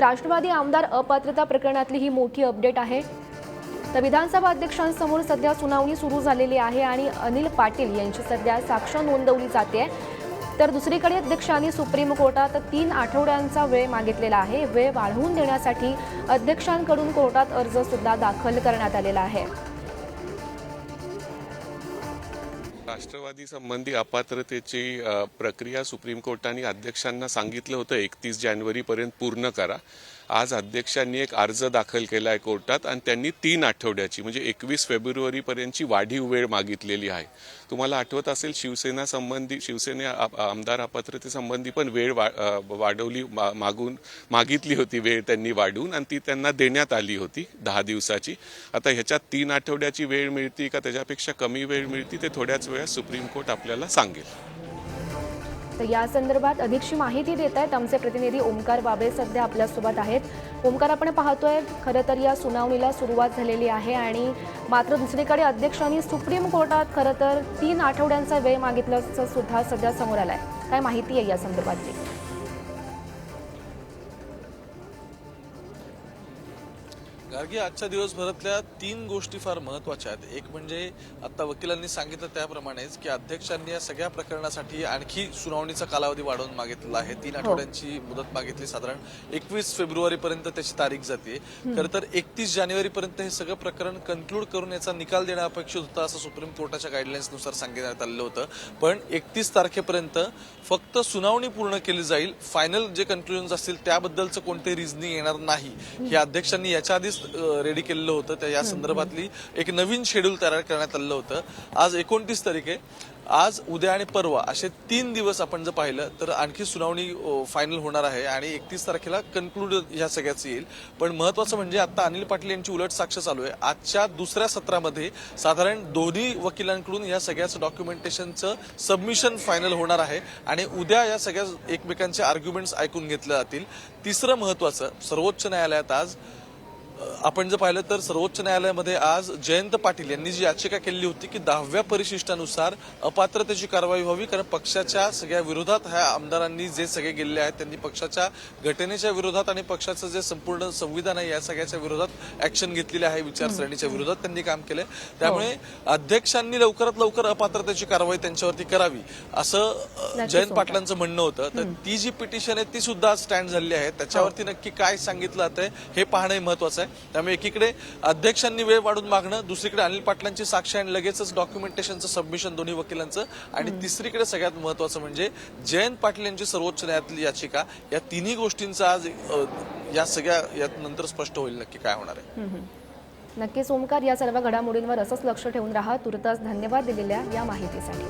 राष्ट्रवादी आमदार अपात्रता प्रकरणातली ही मोठी अपडेट आहे. तर विधानसभा अध्यक्षांसमोर सध्या सुनावणी सुरू झालेली आहे आणि अनिल पाटील यांची सध्या साक्ष नोंदवली जाते. तर दुसरीकडे अध्यक्षांनी सुप्रीम कोर्टात तीन आठवड्यांचा वेळ मागितलेला आहे. वेळ वाढवून देण्यासाठी अध्यक्षांकडून कोर्टात अर्ज सुद्धा दाखल करण्यात आलेला आहे. राष्ट्रवादी संबंधी अपात्रतेची प्रक्रिया सुप्रीम कोर्टाने अध्यक्षांना सांगितलं होतं एकतीस जानेवारीपर्यंत पूर्ण करा. आज अध्यक्षांनी एक अर्ज दाखल केला आहे कोर्टात आणि त्यांनी तीन आठवड्याची म्हणजे एकवीस फेब्रुवारीपर्यंतची वाढीव वेळ मागितलेली आहे. तुम्हाला आठवत असेल शिवसेना संबंधी शिवसेने आमदार अपात्रतेसंबंधी पण वेळ वा- वाढवली मा- मागून मागितली होती वेळ त्यांनी वाढवून आणि ती त्यांना देण्यात आली होती दहा दिवसाची. आता ह्याच्यात तीन आठवड्याची वेळ मिळते का त्याच्यापेक्षा कमी वेळ मिळते ते थोड्याच वेळात सुप्रीम कोर्ट आपल्याला सांगेल. तर या संदर्भात अधिकची माहिती देत आहेत आमचे प्रतिनिधी ओमकार बाबे सध्या आपल्यासोबत आहेत. ओमकार आपण पाहतोय खरं तर या सुनावणीला सुरुवात झालेली आहे आणि मात्र दुसरीकडे अध्यक्षांनी सुप्रीम कोर्टात खरं तर तीन आठवड्यांचा वेळ मागितल्याचं सुद्धा सध्या समोर आलंय. काय माहिती आहे या संदर्भातली? गार्गी आजच्या दिवसभरातल्या तीन गोष्टी फार महत्त्वाच्या आहेत. एक म्हणजे आता वकिलांनी सांगितलं त्याप्रमाणेच की अध्यक्षांनी या सगळ्या प्रकरणासाठी आणखी सुनावणीचा कालावधी वाढवून मागितलेला आहे. तीन आठवड्यांची मुदत मागितली. साधारण एकवीस फेब्रुवारी पर्यंत त्याची तारीख जाते. खरं तर एकतीस जानेवारी पर्यंत हे सगळं प्रकरण कन्क्लूड करून याचा निकाल देणं अपेक्षित होतं असं सुप्रीम कोर्टाच्या गाईडलाईन्सनुसार सांगण्यात आलेलं होतं. पण एकतीस तारखेपर्यंत फक्त सुनावणी पूर्ण केली जाईल. फायनल जे कन्क्लुजन असतील त्याबद्दलचं कोणते रिझनिंग येणार नाही. हे अध्यक्षांनी याच्या आधीच रेडी केलेलं होतं. त्या या संदर्भातली एक नवीन शेड्यूल तयार करण्यात आलेलं होतं. आज एकोणतीस तारीख आहे. आज उद्या आणि परवा असे तीन दिवस आपण जर पाहिलं तर आणखी सुनावणी फायनल होणार आहे आणि एकतीस तारखेला कन्क्लूड ह्या सगळ्याचं येईल. पण महत्वाचं म्हणजे आता अनिल पाटील यांची उलट साक्ष चालू आहे. आजच्या दुसऱ्या सत्रामध्ये साधारण दोन्ही वकिलांकडून या सगळ्याचं डॉक्युमेंटेशनचं सबमिशन फायनल होणार आहे आणि उद्या या सगळ्या एकमेकांचे आर्ग्युमेंट्स ऐकून घेतले जातील. तिसरं महत्वाचं सर्वोच्च न्यायालयात आज आपण जर पाहिलं तर सर्वोच्च न्यायालयामध्ये आज जयंत पाटील यांनी जी याचिका केली होती की दहाव्या परिशिष्टानुसार अपात्रतेची कारवाई व्हावी कारण पक्षाच्या सगळ्या विरोधात ह्या आमदारांनी जे सगळे गेलेले आहेत त्यांनी पक्षाच्या घटनेच्या विरोधात आणि पक्षाचं जे संपूर्ण संविधान आहे या सगळ्याच्या विरोधात ऍक्शन घेतलेली आहे विचारसरणीच्या विरोधात त्यांनी काम केलंय. त्यामुळे अध्यक्षांनी लवकरात लवकर अपात्रतेची कारवाई त्यांच्यावरती करावी असं जयंत होतं. पाटलांचं म्हणणं होतं. तर ती जी पिटिशन आहे ती सुद्धा स्टँड झालेली आहे. त्याच्यावरती नक्की काय सांगितलं जातंय हे पाहणं महत्वाचं आहे. त्यामुळे एकीकडे अध्यक्षांनी वेळ वाढून मागणं दुसरीकडे अनिल पाटलांची साक्ष आणि लगेचच डॉक्युमेंटेशनचं सबमिशन दोन्ही वकिलांचं. आणि तिसरीकडे सगळ्यात महत्वाचं म्हणजे जयंत पाटील यांची सर्वोच्च न्यायालयातली याचिका या तिन्ही गोष्टींचं आज या सगळ्या यात नंतर स्पष्ट होईल नक्की काय होणार आहे. नक्कीच ओमकार या सर्व घडामोडींवर असंच लक्ष ठेवून राहा. तुर्तास धन्यवाद दिलेल्या या माहितीसाठी.